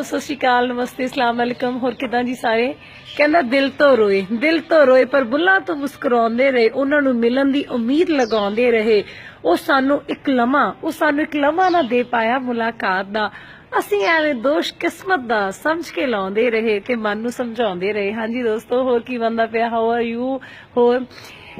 ਸਤਿ ਸ਼੍ਰੀ ਅਕਾਲ, ਨਮਸਤੇ, ਅਸਲਾਮ ਵਾਲੇਕਮ ਹੋਰ ਕਿਦਾਂ ਜੀ ਸਾਰੇ? ਕਹਿੰਦਾ, ਦਿਲ ਤੋਂ ਰੋਏ, ਦਿਲ ਤੋਂ ਰੋਏ, ਪਰ ਬੁੱਲਾਂ ਤੋਂ ਮੁਸਕਰਾਉਂਦੇ ਰਹੇ, ਉਹਨਾਂ ਨੂੰ ਮਿਲਣ ਦੀ ਉਮੀਦ ਲਗਾਉਂਦੇ ਰਹੇ। ਉਹ ਸਾਨੂੰ ਇੱਕ ਲਮਾ, ਉਹ ਸਾਨੂੰ ਇੱਕ ਲਮਾ ਨਾ ਦੇ ਪਾਇਆ ਮੁਲਾਕਾਤ ਦਾ। ਅਸੀਂ ਐਵੇਂ ਦੋਸ਼ ਕਿਸਮਤ ਦਾ ਸਮਝ ਕੇ ਲਾਉਂਦੇ ਰਹੇ ਤੇ ਮਨ ਨੂੰ ਸਮਝਾਉਂਦੇ ਰਹੇ। ਹਾਂਜੀ ਦੋਸਤੋ, ਹੋਰ ਕੀ ਬੰਦਾ ਪਿਆ? ਹਾਊ ਆਰ ਯੂ ਹੋਰ?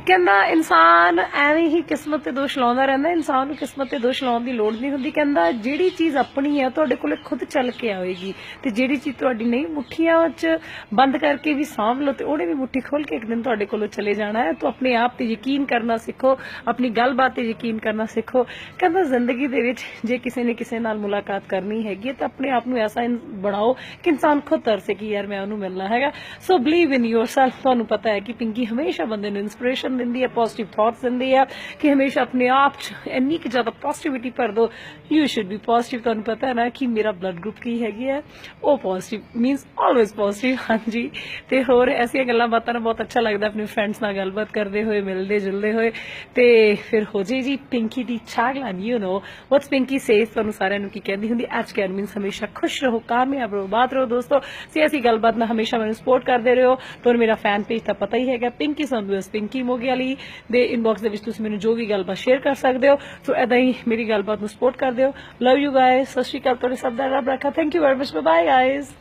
ਕਹਿੰਦਾ, ਇਨਸਾਨ ਐਵੇਂ ਹੀ ਕਿਸਮਤ ਤੇ ਦੋਸ਼ ਲਾਉਂਦਾ ਰਹਿੰਦਾ, ਇਨਸਾਨ ਨੂੰ ਕਿਸਮਤ ਤੇ ਦੋਸ਼ ਲਾਉਣ ਦੀ ਲੋੜ ਨਹੀਂ ਹੁੰਦੀ। ਕਹਿੰਦਾ, ਜਿਹੜੀ ਚੀਜ਼ ਆਪਣੀ ਹੈ ਤੁਹਾਡੇ ਕੋਲੇ ਖੁਦ ਚੱਲ ਕੇ ਆਵੇਗੀ। ਤੇ ਜਿਹੜੀ ਚੀਜ਼ ਤੁਹਾਡੀ ਨਹੀਂ, ਮੁੱਠੀਆਂ 'ਚ ਬੰਦ ਕਰਕੇ ਵੀ ਸਾਂਭ ਲਓ ਤੇ ਉਹਨੇ ਵੀ ਮੁੱਠੀ ਖੋਲ ਕੇ ਇੱਕ ਦਿਨ ਤੁਹਾਡੇ ਕੋਲੋਂ ਚਲੇ ਜਾਣਾ ਹੈ। ਤਾਂ ਆਪਣੇ ਆਪ ਤੇ ਯਕੀਨ ਕਰਨਾ ਸਿੱਖੋ, ਆਪਣੀ ਗੱਲਬਾਤ ਤੇ ਯਕੀਨ ਕਰਨਾ ਸਿੱਖੋ। ਕਹਿੰਦਾ ਜ਼ਿੰਦਗੀ ਦੇ ਵਿੱਚ ਜੇ ਕਿਸੇ ਨੇ ਕਿਸੇ ਨਾਲ ਮੁਲਾਕਾਤ ਕਰਨੀ ਹੈਗੀ ਹੈ ਤਾਂ ਆਪਣੇ ਆਪ ਨੂੰ ਐਸਾ ਇਨ- ਬਣਾਓ ਕਿ ਇਨਸਾਨ ਖੁਦ ਤਰਸੇ ਕਿ ਯਾਰ ਮੈਂ ਉਹਨੂੰ ਮਿਲਣਾ ਹੈਗਾ। ਸੋ ਬਲੀਵ ਇਨ ਯੋਰਸੈਲਫ ਤੁਹਾਨੂੰ ਪਤਾ ਹੈ ਕਿ ਪਿੰਕੀ ਹਮੇਸ਼ਾ ਬੰਦੇ ਨੂੰ ਇਨਸਪੀਰੇਸ਼ਨ ਦਿੰਦੀ ਹੈ ਪੋਜ਼ਿਟਿਵ ਥਾਟਸ ਦਿੰਦੀ ਹੈ, ਕਿ ਹਮੇਸ਼ਾ ਆਪਣੇ ਆਪ 'ਚ ਇੰਨੀ ਕਿ ਜ਼ਿਆਦਾ ਪੋਜ਼ਿਟਿਵਿਟੀ ਭਰ ਦੋ ਯੂ ਸ਼ੁੱਡ ਬੀ ਪੋਜ਼ਿਟਿਵ ਤੁਹਾਨੂੰ ਪਤਾ ਹੈ ਨਾ ਕਿ ਮੇਰਾ ਬਲੱਡ ਗਰੁੱਪ ਕੀ ਹੈਗੀ ਹੈ? ਉਹ ਪੋਜ਼ਿਟਿਵ ਮੀਨਸ ਆਲਵੇਸ ਪੋਜ਼ਿਟਿਵ ਹਾਂਜੀ। ਤੇ ਹੋਰ ਐਸੀਆਂ ਗੱਲਾਂ ਬਾਤਾਂ ਨਾਲ ਬਹੁਤ ਅੱਛਾ ਲੱਗਦਾ। ਆਪਣੇ ਫਰੈਂਡਸ ਨਾਲ ਗੱਲਬਾਤ ਕਰਦੇ ਹੋਏ, ਮਿਲਦੇ ਜੁਲਦੇ ਹੋਏ। ਤੇ ਫਿਰ ਹੋ ਜੇ ਜੀ। ਪਿੰਕੀ ਦੀ ਚਾਗਲਾਨ you know what's Pinky says ਤੁਹਾਨੂੰ ਸਾਰਿਆਂ ਨੂੰ ਕੀ ਕਹਿੰਦੀ ਹੁੰਦੀ ਐਚ ਕੈਨ ਮੀਨਸ ਹਮੇਸ਼ਾ ਖੁਸ਼ ਰਹੋ, ਕਾਮਯਾਬ ਰਹੋ, ਬਾਤ ਰਹੋ ਦੋਸਤੋ। ਸਿਆਸੀ ਗੱਲਬਾਤ ਨਾਲ ਹਮੇਸ਼ਾ ਮੈਨੂੰ ਸਪੋਰਟ ਕਰਦੇ ਰਹੋ। ਤੁਹਾਨੂੰ ਮੇਰਾ ਫੈਨ ਪੇਜ ਤਾਂ ਪਤਾ ਹੀ ਹੈਗਾ, ਪਿੰਕੀ ਸੰਧੂਸ ਪਿੰਕੀ ਮੋਗਿਆਲੀ ਦੇ ਇਨਬਾਕਸ ਦੇ ਵਿੱਚ ਤੁਸੀਂ ਮੈਨੂੰ ਜੋ ਵੀ ਗੱਲਬਾਤ ਸ਼ੇਅਰ ਕਰ ਸਕਦੇ ਹੋ। ਸੋ ਐਦਾਂ ਹੀ ਮੇਰੀ ਗੱਲਬਾਤ ਨੂੰ ਸਪੋਰਟ ਕਰਦੇ ਹੋ ਲਵ ਯੂ ਗਾਇਸ ਸਤਿ ਸ਼੍ਰੀ ਅਕਾਲ, ਤੁਹਾਡੇ ਸਭ ਦਾ ਰੱਬ ਰੱਖਾ। Thank you very much bye guys